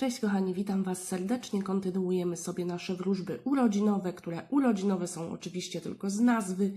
Cześć kochani, witam Was serdecznie. Kontynuujemy sobie nasze wróżby urodzinowe, które urodzinowe są oczywiście tylko z nazwy,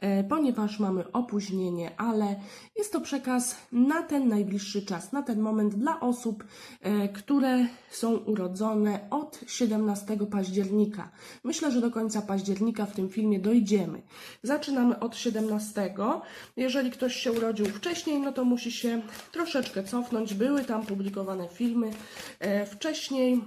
e, ponieważ mamy opóźnienie, ale jest to przekaz na ten najbliższy czas, na ten moment dla osób, e, które są urodzone od 17 października. Myślę, że do końca października w tym filmie dojdziemy. Zaczynamy od 17. Jeżeli ktoś się urodził wcześniej, no to musi się troszeczkę cofnąć. Były tam publikowane filmy. Wcześniej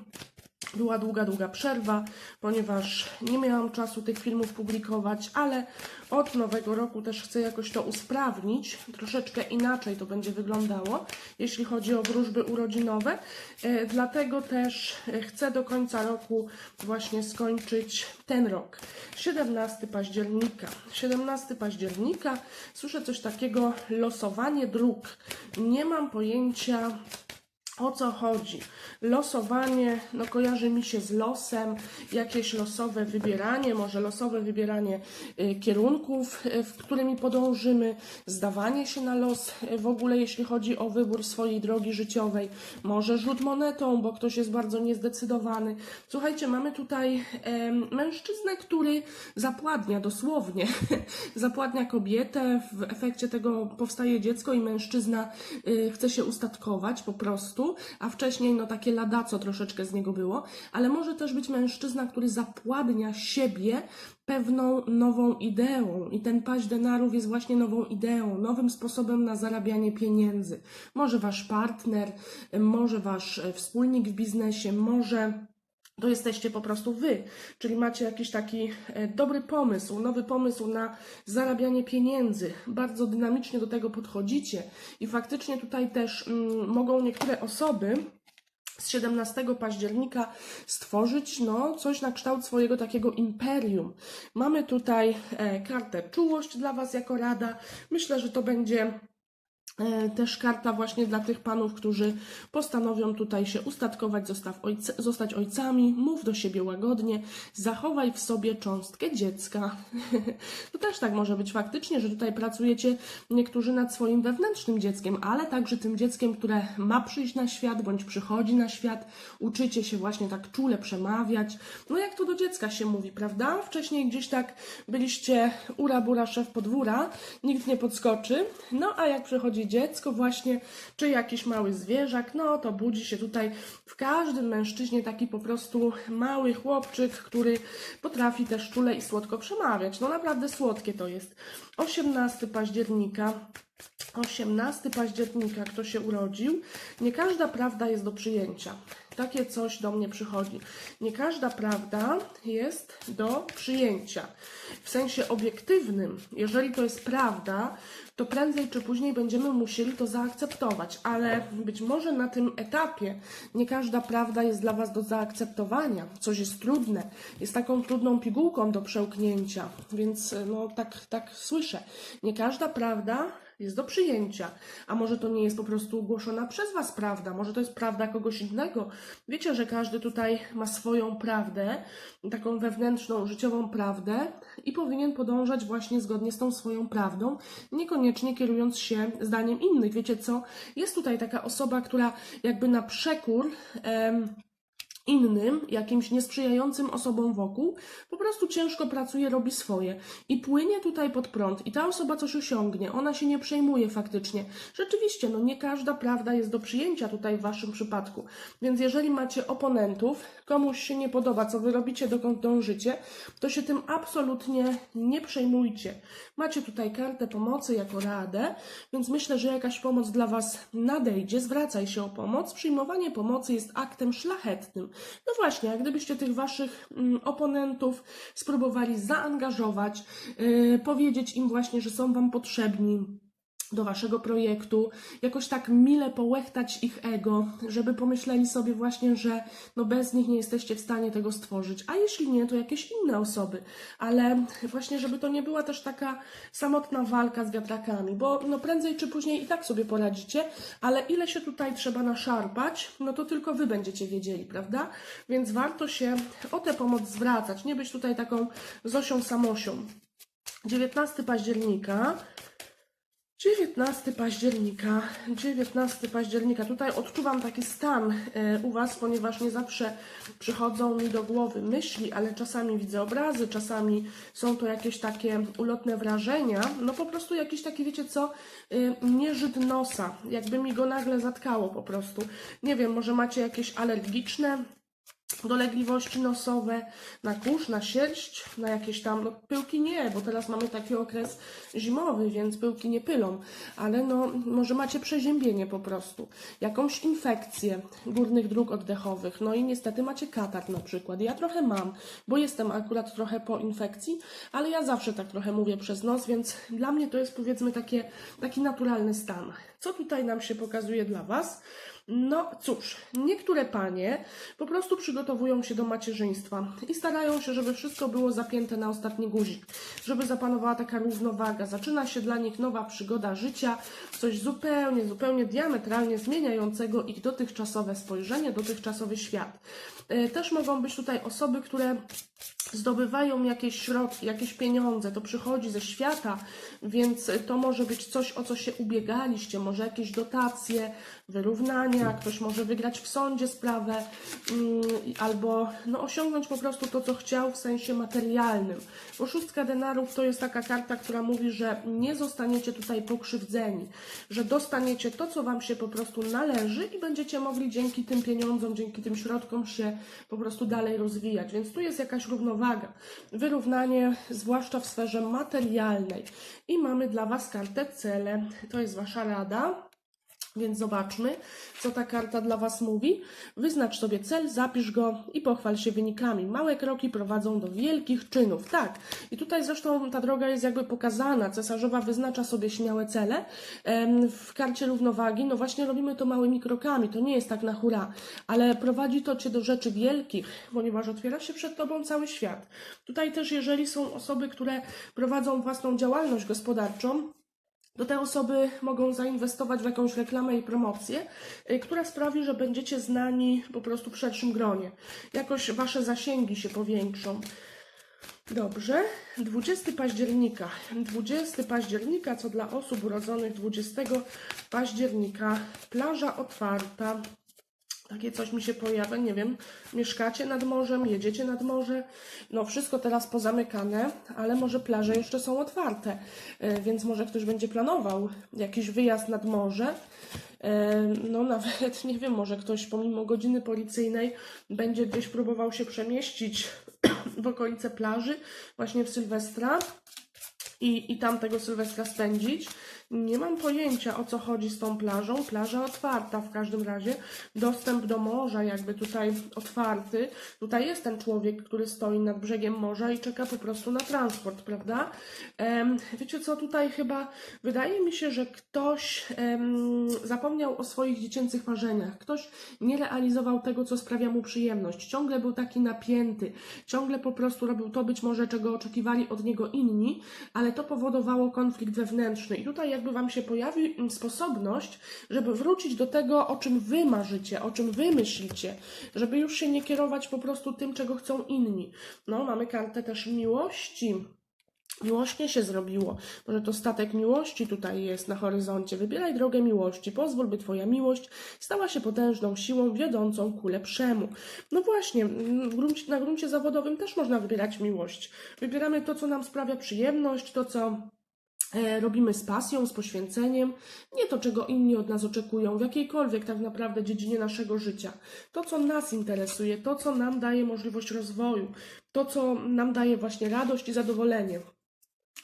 była długa, długa przerwa, ponieważ nie miałam czasu tych filmów publikować, ale od nowego roku też chcę jakoś to usprawnić. Troszeczkę inaczej to będzie wyglądało, jeśli chodzi o wróżby urodzinowe. E, Dlatego też e, chcę do końca roku właśnie skończyć ten rok. 17 października. 17 października słyszę coś takiego losowanie dróg. Nie mam pojęcia o co chodzi? Losowanie, no kojarzy mi się z losem, jakieś losowe wybieranie, może losowe wybieranie y, kierunków, y, w którymi podążymy, zdawanie się na los y, w ogóle, jeśli chodzi o wybór swojej drogi życiowej, może rzut monetą, bo ktoś jest bardzo niezdecydowany. Słuchajcie, mamy tutaj mężczyznę, który zapładnia dosłownie, zapładnia kobietę, w efekcie tego powstaje dziecko i mężczyzna chce się ustatkować po prostu, a wcześniej no takie ladaco troszeczkę z niego było, ale może też być mężczyzna, który zapładnia siebie pewną nową ideą i ten paź denarów jest właśnie nową ideą, nowym sposobem na zarabianie pieniędzy. Może wasz partner, może wasz y, wspólnik w biznesie, może to jesteście po prostu wy, czyli macie jakiś taki e, dobry pomysł, nowy pomysł na zarabianie pieniędzy. Bardzo dynamicznie do tego podchodzicie i faktycznie tutaj też mm, mogą niektóre osoby z 17 października stworzyć no, coś na kształt swojego takiego imperium. Mamy tutaj e, kartę czułość dla Was jako rada. Myślę, że to będzie też karta właśnie dla tych panów, którzy postanowią tutaj się ustatkować, ojce, zostać ojcami, mów do siebie łagodnie, zachowaj w sobie cząstkę dziecka. to też tak może być faktycznie, że tutaj pracujecie niektórzy nad swoim wewnętrznym dzieckiem, ale także tym dzieckiem, które ma przyjść na świat, bądź przychodzi na świat, uczycie się właśnie tak czule przemawiać. No jak to do dziecka się mówi, prawda? Wcześniej gdzieś tak byliście ura bura szef podwóra, nikt nie podskoczy, no a jak przychodzi dziecko właśnie, czy jakiś mały zwierzak, no to budzi się tutaj w każdym mężczyźnie taki po prostu mały chłopczyk, który potrafi też czule i słodko przemawiać. No naprawdę słodkie to jest. 18 października 18 października, kto się urodził, nie każda prawda jest do przyjęcia. Takie coś do mnie przychodzi. Nie każda prawda jest do przyjęcia. W sensie obiektywnym, jeżeli to jest prawda, to prędzej czy później będziemy musieli to zaakceptować, ale być może na tym etapie nie każda prawda jest dla Was do zaakceptowania. Coś jest trudne, jest taką trudną pigułką do przełknięcia, więc no tak, tak słyszę. Nie każda prawda jest do przyjęcia. A może to nie jest po prostu ogłoszona przez Was prawda, może to jest prawda kogoś innego. Wiecie, że każdy tutaj ma swoją prawdę, taką wewnętrzną, życiową prawdę i powinien podążać właśnie zgodnie z tą swoją prawdą, niekoniecznie kierując się zdaniem innych. Wiecie co? Jest tutaj taka osoba, która jakby na przekór. Em, innym, jakimś niesprzyjającym osobom wokół, po prostu ciężko pracuje, robi swoje i płynie tutaj pod prąd i ta osoba coś osiągnie, ona się nie przejmuje faktycznie. Rzeczywiście, no nie każda prawda jest do przyjęcia tutaj w waszym przypadku, więc jeżeli macie oponentów, komuś się nie podoba, co wy robicie, dokąd dążycie, to się tym absolutnie nie przejmujcie. Macie tutaj kartę pomocy jako radę, więc myślę, że jakaś pomoc dla was nadejdzie, zwracaj się o pomoc. Przyjmowanie pomocy jest aktem szlachetnym. No właśnie, jak gdybyście tych waszych mm, oponentów spróbowali zaangażować, yy, powiedzieć im właśnie, że są wam potrzebni, do waszego projektu, jakoś tak mile połechtać ich ego, żeby pomyśleli sobie właśnie, że no bez nich nie jesteście w stanie tego stworzyć, a jeśli nie, to jakieś inne osoby, ale właśnie, żeby to nie była też taka samotna walka z wiatrakami, bo no prędzej czy później i tak sobie poradzicie, ale ile się tutaj trzeba naszarpać, no to tylko wy będziecie wiedzieli, prawda? Więc warto się o tę pomoc zwracać, nie być tutaj taką Zosią Samosią. 19 października 19 października, 19 października. Tutaj odczuwam taki stan e, u Was, ponieważ nie zawsze przychodzą mi do głowy myśli, ale czasami widzę obrazy, czasami są to jakieś takie ulotne wrażenia. No po prostu jakiś taki, wiecie co, e, nieżyd nosa, jakby mi go nagle zatkało po prostu. Nie wiem, może macie jakieś alergiczne dolegliwości nosowe, na kurz, na sierść, na jakieś tam, no pyłki nie, bo teraz mamy taki okres zimowy, więc pyłki nie pylą, ale no może macie przeziębienie po prostu, jakąś infekcję górnych dróg oddechowych, no i niestety macie katar na przykład. Ja trochę mam, bo jestem akurat trochę po infekcji, ale ja zawsze tak trochę mówię przez nos, więc dla mnie to jest powiedzmy takie, taki naturalny stan. Co tutaj nam się pokazuje dla Was? No cóż, niektóre panie po prostu przygotowują się do macierzyństwa i starają się, żeby wszystko było zapięte na ostatni guzik, żeby zapanowała taka równowaga. Zaczyna się dla nich nowa przygoda życia, coś zupełnie, zupełnie diametralnie zmieniającego ich dotychczasowe spojrzenie, dotychczasowy świat. E, Też mogą być tutaj osoby, które zdobywają jakieś środki, jakieś pieniądze, to przychodzi ze świata, więc to może być coś, o co się ubiegaliście, może jakieś dotacje, wyrównania, ktoś może wygrać w sądzie sprawę, mm, albo no, osiągnąć po prostu to, co chciał w sensie materialnym. Bo szóstka denarów to jest taka karta, która mówi, że nie zostaniecie tutaj pokrzywdzeni, że dostaniecie to, co Wam się po prostu należy i będziecie mogli dzięki tym pieniądzom, dzięki tym środkom się po prostu dalej rozwijać. Więc tu jest jakaś równowaga, wyrównanie, zwłaszcza w sferze materialnej. I mamy dla Was kartę cele. To jest Wasza rada. Więc zobaczmy, co ta karta dla Was mówi. Wyznacz sobie cel, zapisz go i pochwal się wynikami. Małe kroki prowadzą do wielkich czynów. Tak. I tutaj zresztą ta droga jest jakby pokazana. Cesarzowa wyznacza sobie śmiałe cele. W karcie równowagi, no właśnie robimy to małymi krokami. To nie jest tak na hura, ale prowadzi to Cię do rzeczy wielkich, ponieważ otwiera się przed Tobą cały świat. Tutaj też, jeżeli są osoby, które prowadzą własną działalność gospodarczą, to te osoby mogą zainwestować w jakąś reklamę i promocję, y, która sprawi, że będziecie znani po prostu w szerszym gronie. Jakoś wasze zasięgi się powiększą. Dobrze, 20 października. 20 października, co dla osób urodzonych 20 października, plaża otwarta. Takie coś mi się pojawia, nie wiem, mieszkacie nad morzem, jedziecie nad morze, no wszystko teraz pozamykane, ale może plaże jeszcze są otwarte, e, więc może ktoś będzie planował jakiś wyjazd nad morze. E, No nawet, nie wiem, może ktoś pomimo godziny policyjnej będzie gdzieś próbował się przemieścić w okolice plaży, właśnie w Sylwestra i, i tam tego Sylwestra spędzić. Nie mam pojęcia o co chodzi z tą plażą. Plaża otwarta w każdym razie. Dostęp do morza jakby tutaj otwarty. Tutaj jest ten człowiek, który stoi nad brzegiem morza i czeka po prostu na transport, prawda? Wiecie co, tutaj chyba wydaje mi się, że ktoś zapomniał o swoich dziecięcych marzeniach. Ktoś nie realizował tego, co sprawia mu przyjemność. Ciągle był taki napięty. Ciągle po prostu robił to być może, czego oczekiwali od niego inni, ale to powodowało konflikt wewnętrzny. I tutaj jakby Wam się pojawi mm, sposobność, żeby wrócić do tego, o czym Wy marzycie, o czym Wy myślicie, żeby już się nie kierować po prostu tym, czego chcą inni. No, mamy kartę też miłości. Miłośnie się zrobiło. Może to statek miłości tutaj jest na horyzoncie. Wybieraj drogę miłości. Pozwól, by Twoja miłość stała się potężną siłą wiodącą ku lepszemu. No właśnie, mm, na gruncie zawodowym też można wybierać miłość. Wybieramy to, co nam sprawia przyjemność, to, co robimy z pasją, z poświęceniem, nie to, czego inni od nas oczekują, w jakiejkolwiek tak naprawdę dziedzinie naszego życia. To, co nas interesuje, to, co nam daje możliwość rozwoju, to, co nam daje właśnie radość i zadowolenie.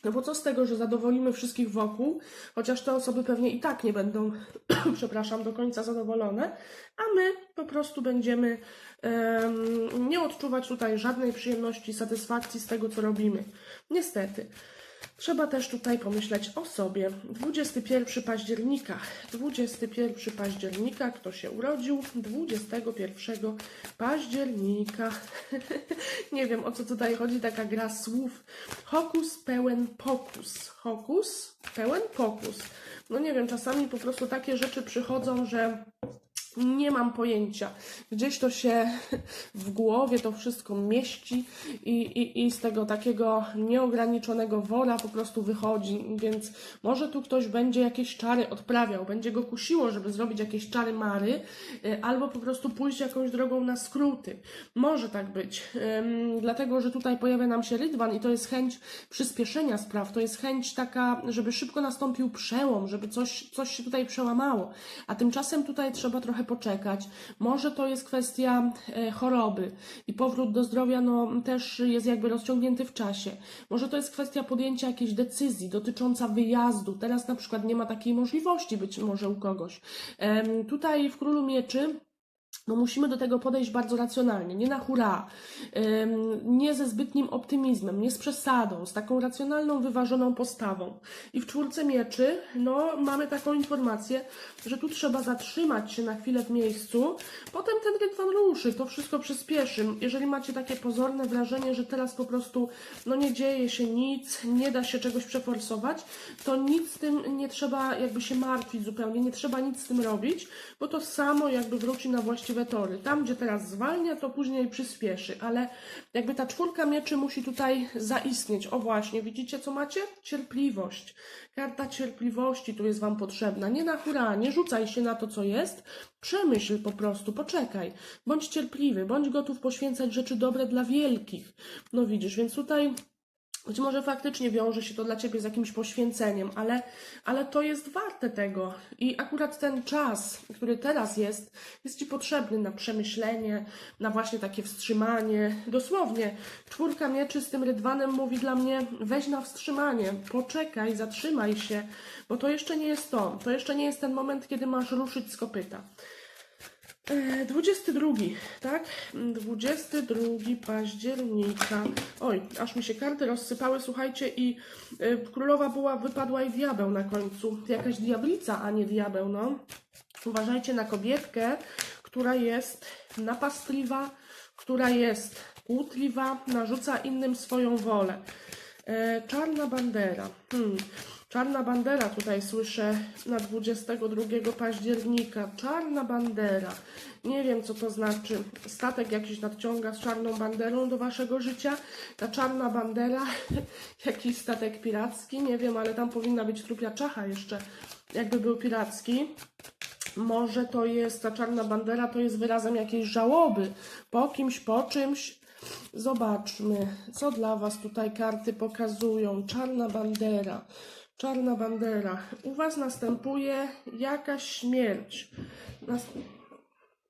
No bo co z tego, że zadowolimy wszystkich wokół, chociaż te osoby pewnie i tak nie będą, przepraszam, do końca zadowolone, a my po prostu będziemy em, nie odczuwać tutaj żadnej przyjemności, satysfakcji z tego, co robimy. Niestety. Trzeba też tutaj pomyśleć o sobie. 21 października. 21 października. Kto się urodził? 21 października. Nie wiem o co tutaj chodzi, taka gra słów. Hokus pełen pokus. Hokus pełen pokus. No nie wiem, czasami po prostu takie rzeczy przychodzą, że Nie mam pojęcia. Gdzieś to się w głowie to wszystko mieści i, i, i z tego takiego nieograniczonego wora po prostu wychodzi. Więc może tu ktoś będzie jakieś czary odprawiał, będzie go kusiło, żeby zrobić jakieś czary mary, y, albo po prostu pójść jakąś drogą na skróty. Może tak być. Dlatego, że tutaj pojawia nam się rydwan i to jest chęć przyspieszenia spraw, to jest chęć taka, żeby szybko nastąpił przełom, żeby coś, coś się tutaj przełamało. A tymczasem tutaj trzeba trochę poczekać. Może to jest kwestia e, choroby i powrót do zdrowia no, też jest jakby rozciągnięty w czasie. Może to jest kwestia podjęcia jakiejś decyzji dotycząca wyjazdu. Teraz na przykład nie ma takiej możliwości być może u kogoś. Tutaj w Królu Mieczy no musimy do tego podejść bardzo racjonalnie, nie na hura, nie ze zbytnim optymizmem, nie z przesadą, z taką racjonalną, wyważoną postawą. I w czwórce mieczy, no, mamy taką informację, że tu trzeba zatrzymać się na chwilę w miejscu, potem ten rydwan ruszy, to wszystko przyspieszy. Jeżeli macie takie pozorne wrażenie, że teraz po prostu, no nie dzieje się nic, nie da się czegoś przeforsować, to nic z tym nie trzeba jakby się martwić zupełnie, nie trzeba nic z tym robić, bo to samo jakby wróci na właściwe tory. Tam, gdzie teraz zwalnia, to później przyspieszy, ale jakby ta czwórka mieczy musi tutaj zaistnieć. O właśnie, widzicie co macie? Cierpliwość. Karta cierpliwości tu jest Wam potrzebna. Nie na hura, nie rzucaj się na to, co jest. Przemyśl po prostu, poczekaj. Bądź cierpliwy, bądź gotów poświęcać rzeczy dobre dla wielkich. No widzisz, więc tutaj być może faktycznie wiąże się to dla ciebie z jakimś poświęceniem, ale, ale to jest warte tego. I akurat ten czas, który teraz jest, jest ci potrzebny na przemyślenie, na właśnie takie wstrzymanie. Dosłownie, czwórka mieczy z tym rydwanem mówi dla mnie: weź na wstrzymanie, poczekaj, zatrzymaj się, bo to jeszcze nie jest to. To jeszcze nie jest ten moment, kiedy masz ruszyć z kopyta. E, 22, tak? 22 października. Oj, aż mi się karty rozsypały, słuchajcie, i e, królowa była, wypadła i diabeł na końcu. Jakaś diablica, a nie diabeł, no. Uważajcie na kobietkę, która jest napastliwa, która jest kłótliwa, narzuca innym swoją wolę. E, czarna bandera. Hmm. Czarna bandera tutaj słyszę na 22 października. Czarna bandera. Nie wiem, co to znaczy. Statek jakiś nadciąga z czarną banderą do waszego życia. Ta czarna bandera, jakiś statek piracki, nie wiem, ale tam powinna być trupia czacha jeszcze, jakby był piracki. Może to jest, ta czarna bandera to jest wyrazem jakiejś żałoby po kimś, po czymś. Zobaczmy, co dla Was tutaj karty pokazują. Czarna bandera. Czarna bandera. U Was następuje jakaś śmierć. Nas-